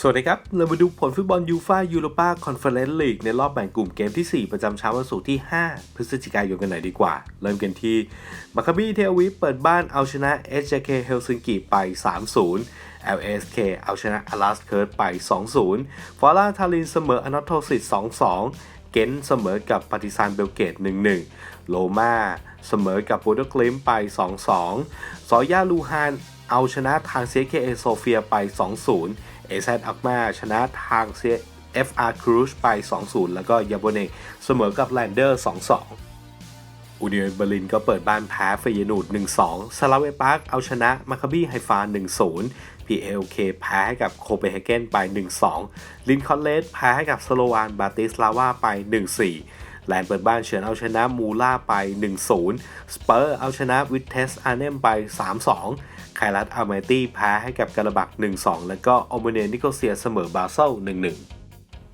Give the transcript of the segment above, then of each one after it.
สวัสดีครับ เรามาดูผลฟุตบอลยูฟ่ายูโรปาคอนเฟอเรนซ์ลีกในรอบแบ่งกลุ่มเกมที่ 4 ประจำเช้าวันศุกร์ที่ 5 พฤศจิกายนกันหน่อยดีกว่า เริ่มกันที่มาคาบีเทลวิปเปิดบ้านเอาชนะ SJK เฮลซิงกิไป 3-0 LSK เอาชนะอลาสเคิร์ดไป 2-0 ฟอร่าทารินเสมออนอโทซิต 2-2 เกนเสมอกับปาติซานเบลเกต 1-1 โลมาเสมอกับโบโดกลิมไป 2-2ซอยาลูฮาน เอาชนะทาง CKA โซเฟียไป 2-0เอซอักมาชนะทาง FR Cruise ไป 2-0 แล้วก็ยาโบเนกเสมอกับแลนเดอร์ 2-2อุนิ o n เบอร์ลินก็เปิดบ้านแพ้เฟยนูด 1-2สลาเวปาร์กเอาชนะมาคาบี้ไฮฟา 1-0 PLK แพ้ให้กับโคเปนเฮเกนไป 1-2 ลินคอนเลสแพ้ให้กับสโลวานบาติสลาวาไป 1-4 แลนด์เปิดบ้านเฉือนเอาชนะมูล่าไป 1-0 สเปอร์เอาชนะวิทเทสอาร์เนมไป 3-2 ไคลัสอาร์เมตี้แพ้ให้กับกระบัก 1-2 แล้วก็โอเมเนนิโกเซียเสมอบาเซล1-1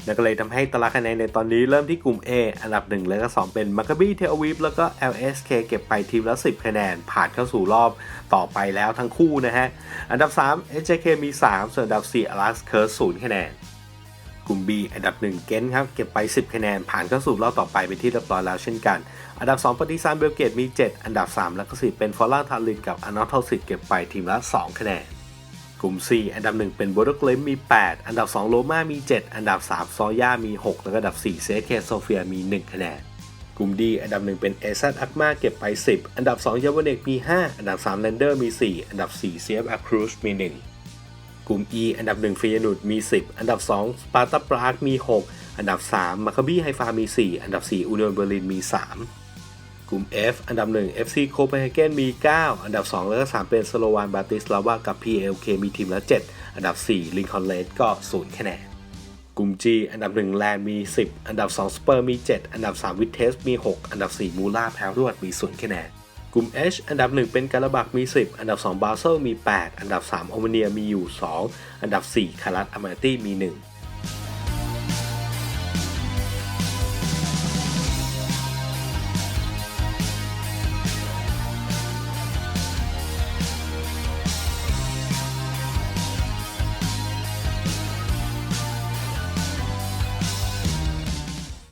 นั่นก็เลยทำให้ตารางคะแนนในตอนนี้เริ่มที่กลุ่ม A อันดับ 1 และก็ 2 เป็นมาคาบีเทลวีฟแล้วก็ LSK เก็บไปทีมละ 10 คะแนน ผ่านเข้าสู่รอบต่อไปแล้วทั้งคู่นะฮะ อันดับ 3 SJK มี 3 ส่วนอันดับ 4 Alas k u r 0คะแนน ลุ่ม B อันดับ 1 เกนครับ เก็บไป 10 คะแนน ผ่านเข้าสู่รอบต่อไปเป็นที่เรียบร้อยแล้วเช่นกัน อันดับ 2ปฏิซานเบลเกตมี 7 อันดับ 3 และก็4เป็นฟอร่าทารินกับอนอทอสิตเก็บไปทีมละ 2 คะแนน กลุ่ม4อันดับ 1 เป็นโบโดกเลมมี 8 อันดับ 2 โลมามี 7 อันดับ 3 ซอย่ามี 6 แล้วก็อันดับ 4 เซเคโซเฟียมี 1 คะแนนกลุ่ม D อันดับ 1 เป็นเอซัตอักมาเก็บไป 10 อันดับ2ยาวเนกมี 5 อันดับ3แลนเดอร์มี 4 อันดับ4 CF a c r u z มี 1 กลุ่ม E อันดับ 1ฟิยนุดมี 10 อันดับ 2 สปาร์ตาปรากมี 6 อันดับ 3 มาคาบี้ไฮฟามี 4 อันดับ 4อูนิ o n เบอร์ลินมี 3 กลุ่ม F อันดับ 1 FC โคเปนเฮเกนมี 9 อันดับ 2 และก็ 3 เป็นสโลวานบาติสลาวากับ PLK มีทีมละ 7 อันดับ 4 ลิงคอนเลสก็ 0 คะแนนกลุ่ม G อันดับ 1 แลนมี 10 อันดับ 2 สเปอร์มี 7 อันดับ 3 วิเทสมี 6 อันดับ 4 มูล่าแพลรวดมี 0 คะแนน กลุ่ม H อันดับ 1 เป็นการบักมี 10 อันดับ 2 บาเซลมี 8 อันดับ 3 โอมเนียมีอยู่ 2 อันดับ 4 คารัตอามาตี้มี 1